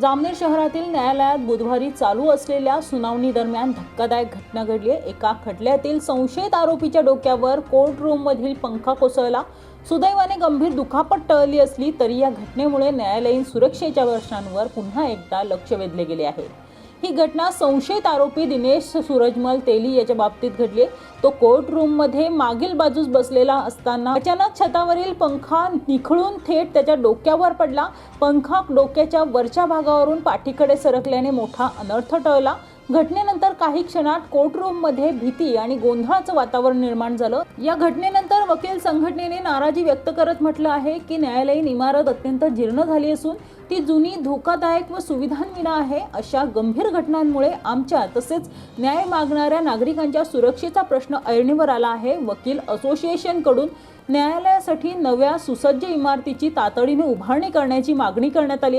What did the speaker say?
जामनेर शहरातील न्यायालयात बुधवारी चालू असलेल्या सुनावणी दरम्यान धक्कादायक घटना घडली आहे. एका खटल्यातील संशयित आरोपीच्या डोक्यावर कोर्ट रूम मधील पंखा कोसळला सुदैवाने गंभीर दुखापत टळली असली तरी या घटनेमुळे न्यायालयीन सुरक्षेच्या प्रश्नांवर पुन्हा एकदा लक्ष वेधले गेले आहे ही घटना संशयित आरोपी दिनेश सूरजमल तेली याच्या बाबतीत घडली तो कोर्ट रूममध्ये मागील बाजूस बसलेला असताना अचानक छतावरील पंखा निखळून थेट त्याच्या डोक्यावर पडला. पंखा डोक्याच्या वरच्या भागावरून पाठीकडे सरकल्याने मोठा अनर्थ टळला. घटनेनंतर काही क्षणात कोर्टरूममध्ये भीती आणि गोंधळाचं वातावरण निर्माण झालं. या घटनेनंतर वकील संघटनेने नाराजी व्यक्त करत म्हटलं आहे की न्यायालयीन इमारत अत्यंत जीर्ण झाली असून ती जुनी धोकादायक व सुविधांविना आहे. अशा गंभीर घटनांमुळे आमच्या तसेच न्याय मागणाऱ्या नागरिकांच्या सुरक्षेचा प्रश्न ऐरणीवर आला आहे. वकील असोसिएशनकडून न्यायालयासाठी नव्या सुसज्ज इमारतीची तातडीने उभारणी करण्याची मागणी करण्यात आली